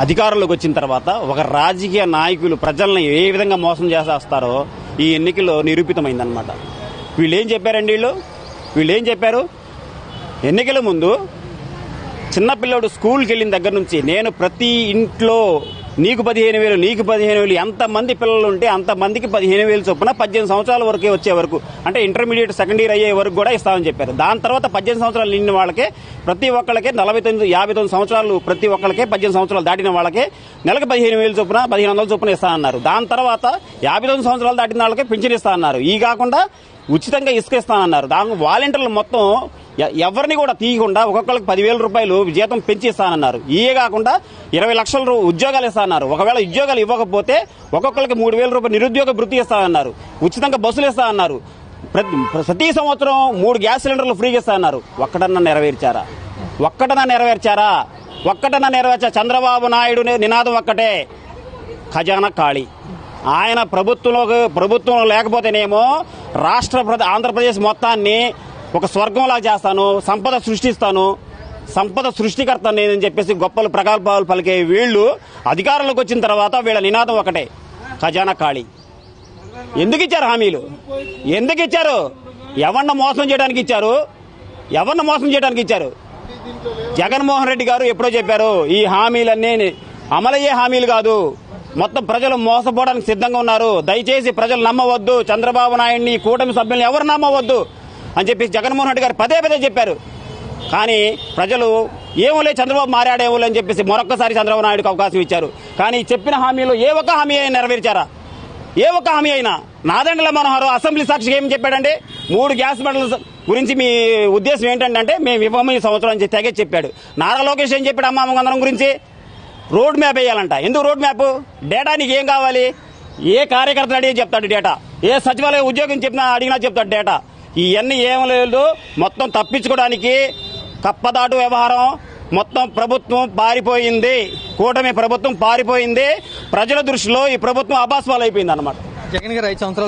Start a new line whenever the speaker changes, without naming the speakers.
అధికారంలోకి వచ్చిన తర్వాత ఒక రాజకీయ నాయకులు ప్రజల్ని ఏ విధంగా మోసం చేసేస్తారో ఈ ఎన్నికల్లో నిరూపితమైందనమాట వీళ్ళు ఏం చెప్పారండి వీళ్ళు? వీళ్ళు ఏం చెప్పారు? ఎన్నికల ముందు చిన్నపిల్లడు స్కూల్కి వెళ్ళిన దగ్గర నుంచి నేను ప్రతి ఇంట్లో నీకు పదిహేను వేలు నీకు పదిహేను వేలు ఎంతమంది పిల్లలు ఉంటే అంతమందికి పదిహేను వేలు చొప్పున పద్దెనిమిది సంవత్సరాల వరకే వచ్చే వరకు అంటే ఇంటర్మీడియట్ సెకండ్ ఇయర్ అయ్యే వరకు కూడా ఇస్తామని చెప్పారు. దాని తర్వాత పద్దెనిమిది సంవత్సరాలు నిండిన వాళ్ళకే ప్రతి ఒక్కరికే నలభై తొమ్మిది యాభై తొమ్మిది సంవత్సరాలు ప్రతి ఒక్కరికి పద్దెనిమిది సంవత్సరాలు దాటిన వాళ్ళకే నెలకు పదిహేను వేలు చొప్పున పదిహేను వందల చొప్పున ఇస్తా అన్నారు దాని తర్వాత యాభై తొమ్మిది సంవత్సరాలు దాటిన వాళ్ళకే పింఛన్ ఇస్తా అన్నారు ఈ కాకుండా ఉచితంగా ఇసుక ఇస్తానన్నారు. దాని వాలంటీర్లు మొత్తం ఎవరిని కూడా తీయకుండా ఒక్కొక్కరికి పదివేల రూపాయలు జీతం పెంచి ఇస్తానన్నారు ఇయే కాకుండా ఇరవై లక్షల ఉద్యోగాలు ఇస్తానన్నారు. ఒకవేళ ఉద్యోగాలు ఇవ్వకపోతే ఒక్కొక్కరికి మూడు వేల రూపాయలు నిరుద్యోగ వృత్తి ఇస్తానన్నారు. ఉచితంగా బస్సులు ఇస్తానన్నారు. ప్రతి ప్రతి సంవత్సరం మూడు గ్యాస్ సిలిండర్లు ఫ్రీగా ఇస్తానన్నారు. ఒక్కటన్నా నెరవేర్చారా? ఒక్కటన్నా నెరవేర్చారా? ఒక్కటన్నా నెరవేర్చా? చంద్రబాబు నాయుడు నినాదం ఒక్కటే. ఖజానా ఖాళీ. ఆయన ప్రభుత్వంలో ప్రభుత్వం లేకపోతేనేమో రాష్ట్ర ఆంధ్రప్రదేశ్ మొత్తాన్ని ఒక స్వర్గంలా చేస్తాను సంపద సృష్టిస్తాను సంపద సృష్టికర్త నేనని చెప్పేసి గొప్పలు ప్రగల్భాలు పలికే వీళ్ళు అధికారంలోకి వచ్చిన తర్వాత వీళ్ళ నినాదం ఒకటే ఖజానా ఖాళీ. ఎందుకు ఇచ్చారు హామీలు? ఎందుకు ఇచ్చారు? ఎవరిని మోసం చేయడానికి ఇచ్చారు? ఎవరిని మోసం చేయడానికి ఇచ్చారు? జగన్మోహన్ రెడ్డి గారు ఎప్పుడో చెప్పారు ఈ హామీలన్నీ అమలయ్యే హామీలు కాదు. మొత్తం ప్రజలు మోసపోవడానికి సిద్ధంగా ఉన్నారు. దయచేసి ప్రజలు నమ్మవద్దు. చంద్రబాబు నాయుడిని కూటమి సభ్యుల్ని ఎవరు నమ్మవద్దు? అని చెప్పి జగన్మోహన్ రెడ్డి గారు పదే పదే చెప్పారు. కానీ ప్రజలు ఏమోలే చంద్రబాబు మారాడేమోలే అని చెప్పేసి మరొక్కసారి చంద్రబాబు నాయుడుకు అవకాశం ఇచ్చారు. కానీ చెప్పిన హామీలు ఏ ఒక్క హామీ అయినా నెరవేర్చారా? ఏ ఒక్క హామీ అయినా? నాదండల మనోహర్ అసెంబ్లీ సాక్షిగా ఏం చెప్పాడంటే మూడు గ్యాస్ బండ్ల గురించి మీ ఉద్దేశం ఏంటంటే మేము ఇవ్వము ఈ సంవత్సరం అని తెగే చెప్పాడు. నారా లోకేష్ ఏం చెప్పాడు అమ్మ అమ్మగందరం గురించి? రోడ్ మ్యాప్ వేయాలంట. ఎందుకు రోడ్ మ్యాప్? డేటా నీకు ఏం కావాలి? ఏ కార్యకర్త అడిగి చెప్తాడు డేటా? ఏ సచివాలయ ఉద్యోగం చెప్పినా అడిగినా చెప్తాడు డేటా? ఇవన్నీ ఏం లేదు. మొత్తం తప్పించుకోవడానికి కప్పదాటు వ్యవహారం మొత్తం ప్రభుత్వం పారిపోయింది. కూటమి ప్రభుత్వం పారిపోయింది. ప్రజల దృష్టిలో ఈ ప్రభుత్వం అభాస్వాలు అయిపోయింది అనమాట
జగన్ గారు ఐదు సంవత్సరాలు